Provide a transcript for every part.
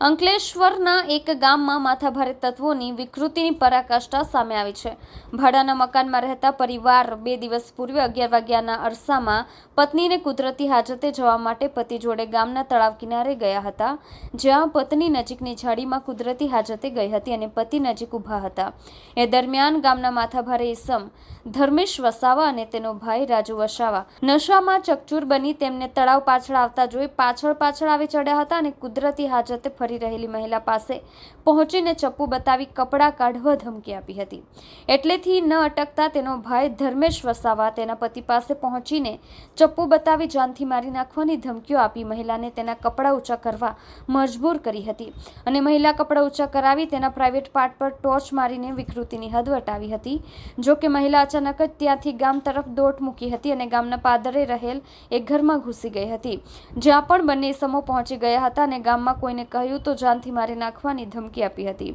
અંકલેશ્વરના એક ગામમાં માથાભારે તત્વોની વિકૃતિની પરાકાષ્ઠા સામે આવી છે. ભાડાના મકાનમાં રહેતા પરિવાર બે દિવસ પૂર્વે અગિયાર વાગ્યાના અરસામાં પત્નીને કુદરતી હાજતે જવા માટે પતિ જોડે ગામના તળાવ કિનારે ગયા હતા, જ્યાં પત્ની નજીકની ઝાડીમાં કુદરતી હાજતે ગઈ હતી અને પતિ નજીક ઊભા હતા. એ દરમિયાન ગામના માથાભારે ઈસમ, ધર્મેશ વસાવા અને તેનો ભાઈ રાજુ વસાવા. નશામાં ચકચૂર બની તેમને તળાવ પાછળ આવતા જોઈ પાછળ પાછળ આવી ચડ્યા હતા અને કુદરતી હાજતે ફરી રહેલી મહિલા પાસે પહોંચીને ચપ્પુ બતાવી કપડાં કાઢવા ધમકી આપી હતી. એટલેથી ન અટકતા તેનો ભાઈ ધર્મેશ વસાવા તેના પતિ પાસે પહોંચીને ચપ્પુ બતાવી જાનથી મારી નાખવાની ધમકીઓ આપી મહિલાને તેના કપડાં ઊંચા કરવા મજબૂર કરી હતી અને મહિલા કપડાં ઊંચા કરાવી તેના પ્રાઇવેટ પાર્ટ પર ટોર્ચ મારીને વિકૃતિની હદ વટાવી હતી. જોકે મહિલા અચાનક જ ત્યાંથી ગામ તરફ દોટ મૂકી હતી અને ગામના પાદરે રહેલ એક ઘરમાં ઘૂસી ગઈ હતી. જ્યાં પણ બંને સમો પહોંચી ગયા હતા અને ગામમાં કોઈને કહ્યું તો જાનથી મારી નાખવાની ધમકી આપી હતી.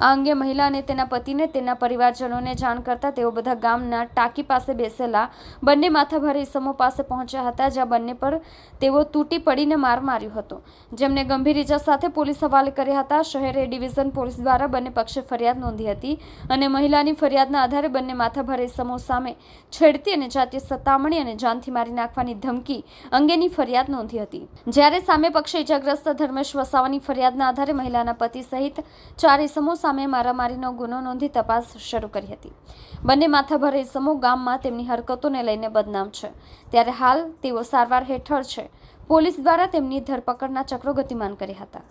આ અંગે મહિલા અને તેના પતિને તેના પરિવારજનોને જાણ કરતા તેઓ બધા ગામના ટાંકી પાસે બેસેલા બંને માથાભારી ઇસમો પાસે પહોંચ્યા હતા, જ્યાં બંને પર તેઓ તૂટી પડીને માર માર્યો હતો. જેમને ગંભીર ઇજા સાથે પોલીસ હવાલે કર્યા હતા. શહેર ડિવિઝન પોલીસ દ્વારા બંને પક્ષે ફરિયાદ નોંધી હતી અને મહિલાની ફરિયાદના આધારે બંને માથાભારી ઇસમો સામે છેડતી અને જાતીય સતામણી અને જાનથી મારી નાખવાની ધમકી અંગેની ફરિયાદ નોંધી હતી. જ્યારે સામે પક્ષે ઇજાગ્રસ્ત ધર્મેશ વસાવાની ફરિયાદના આધારે મહિલાના પતિ સહિત ચાર ઇસમો સામે મારામારીનો ગુનો નોંધી તપાસ શરૂ કરી હતી. બંને માથાભારે ઇસમો ગામમાં તેમની હરકતોને લઈને બદનામ છે. ત્યારે હાલ તેઓ સારવાર હેઠળ છે. પોલીસ દ્વારા તેમની ધરપકડના ચક્રો ગતિમાન કર્યા હતા.